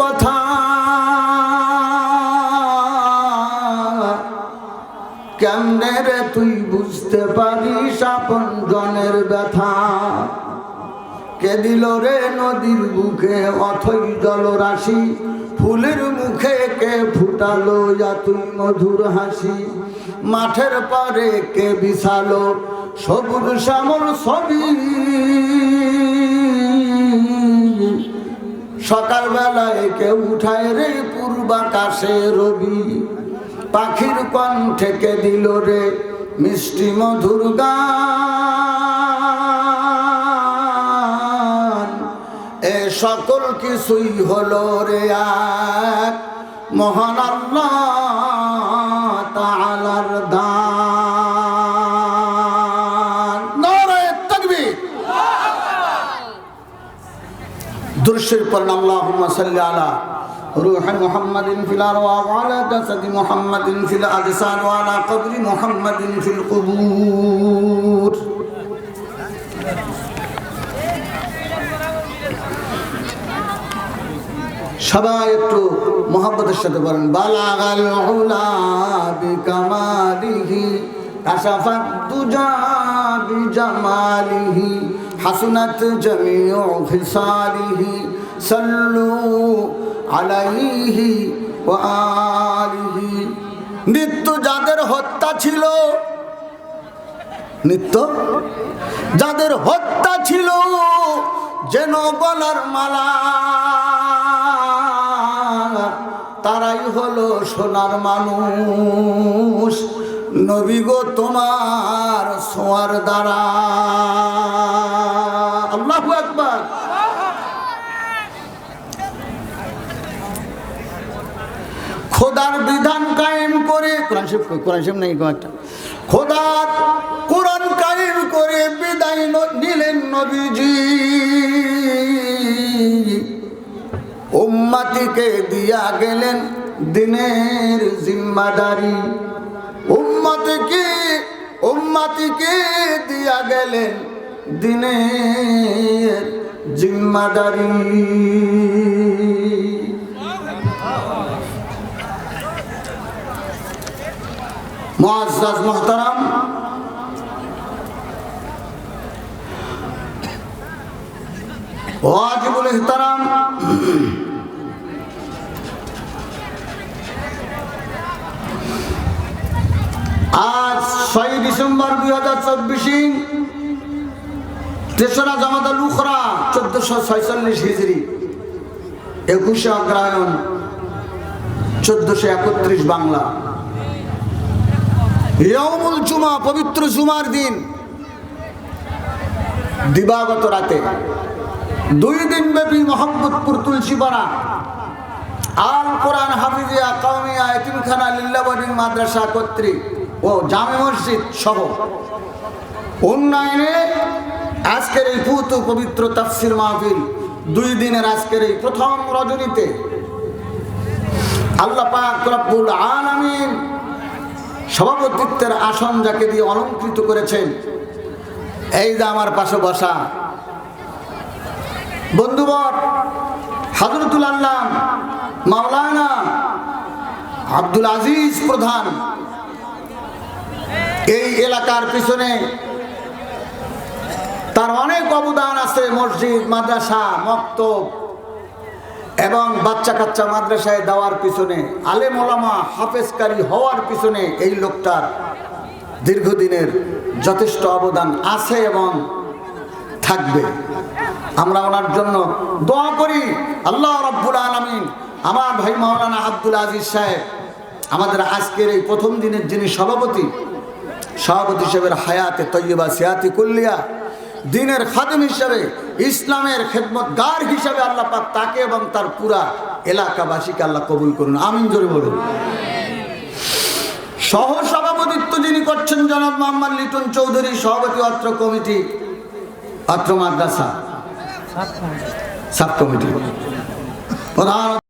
কথা। কেমনে রে তুই বুঝতে পারিস আপন জনের ব্যথা? কে দিল রে নদীর বুকে অথই জলরাশি? ফুলের মুখে কে ফুটালো যা তুই মধুর হাসি? মাঠের পারে কে বিছালো? সবুজ শ্যামল ছবি। সকালবেলায় কেউ উঠায় রে পূর্বাকাশে রবি। পাখির কণ্ঠে কে দিল রে মিষ্টি মধুর গান? এ সকল কিছুই হলো রে এক মহান আল্লাহ তাআলার দান। দুরশের পর আল্লাহুম্মা সাল্লি আলা روح محمد في الأرواح وعلى جسد محمد في الأجساد وعلى قبر محمد في القبور সবাই একটু মোহাম্মতের সাথে বলেন বালাগাল হুলা বিকামালিহি কাশাফাত দুজা বিজামালিহি জামিউ খিসালিহি সাল্লু আলাইহি ওয়া আলিহি নিত্য যাদের হত্যা ছিল, নিত্য যাদের হত্যা ছিল, যেন গলার মালা, তারাই হলো সোনার মানুষ। নবী গো, তোমার সোয়ার দ্বারা আল্লাহু একবার খোদার বিধান কায়েম করে, কোরআন শিব কোরআন শিব নেই একটা। খোদার কোরআন কায়েম করে বিদায় নিলেন নবীজি। উম্মাতিকে দিয়া গেলেন দিনের জিম্মাদারি। উম্মাতিকে উম্মাতিকে দিয়া গেলেন দিনের জিম্মাদারি। মুহতারাম ইহতারাম আজ ছয় ডিসেম্বর দুই হাজার চব্বিশে তেসরা জামাতা লুখরা চোদ্দশো ছয়চল্লিশ হিজড়ি, একুশে অগ্রায়ণ চোদ্দশো একত্রিশ বাংলা। ইয়মুল জুমা, পবিত্র জুমার দিন, দিবাগত রাতে। দুই দিন ব্যাপী মোহাম্মদপুর তুলসীপাড়া আল কোরআন হাফিজিয়া কওমিয়া এতিমখানা লিল্লাবাড়ি মাদ্রাসা কর্তৃক ও জামে মসজিদ সহ। উন্নয়নে আজকের এই পুত পবিত্র তাফসির মাহফিল, দুই দিনের আজকের এই প্রথম রজনীতে আল্লাহ পাক রব্বুল আলামিন সভাপতিত্বের আসন যাকে দিয়ে অলঙ্কৃত করেছেন, এই যে আমার পাশে বসা বন্ধুবর হাজরতুল আল্লাহ মাওলানা আব্দুল আজিজ প্রধান, এই এলাকার পিছনে তার অনেক অবদান আছে, মসজিদ, মাদ্রাসা, মক্তব এবং বাচ্চা কাচ্চা মাদ্রাসায় দেওয়ার পিছনে, আলেম ওলামা হাফেজকারী হওয়ার পিছনে এই লোকটার দীর্ঘদিনের যথেষ্ট অবদান আছে এবং থাকবে। আমরা ওনার জন্য দোয়া করি। আল্লাহ রব্বুল আলমিন আমার ভাই মাওলানা আব্দুল আজিজ সাহেব, আমাদের আজকের এই প্রথম দিনের যিনি সভাপতি সভাপতি হিসেবে হায়াতে তৈবা সিয়াতি কুল্লিয়া দিনের খাদিম হিসাবে ইসলামের খেদমত গার হিসাবে আল্লাহ পাক তাকে এবং তার পুরা এলাকাবাসীকে আল্লাহ কবুল করুন। আমিন জোরে বলুন। সহ সভাপতিত্ব যিনি করছেন জনাব মোহাম্মদ লিটন চৌধুরী সভাপতি অত্র কমিটি অত্র মাদ্রাসা। Sub committee. প্রধান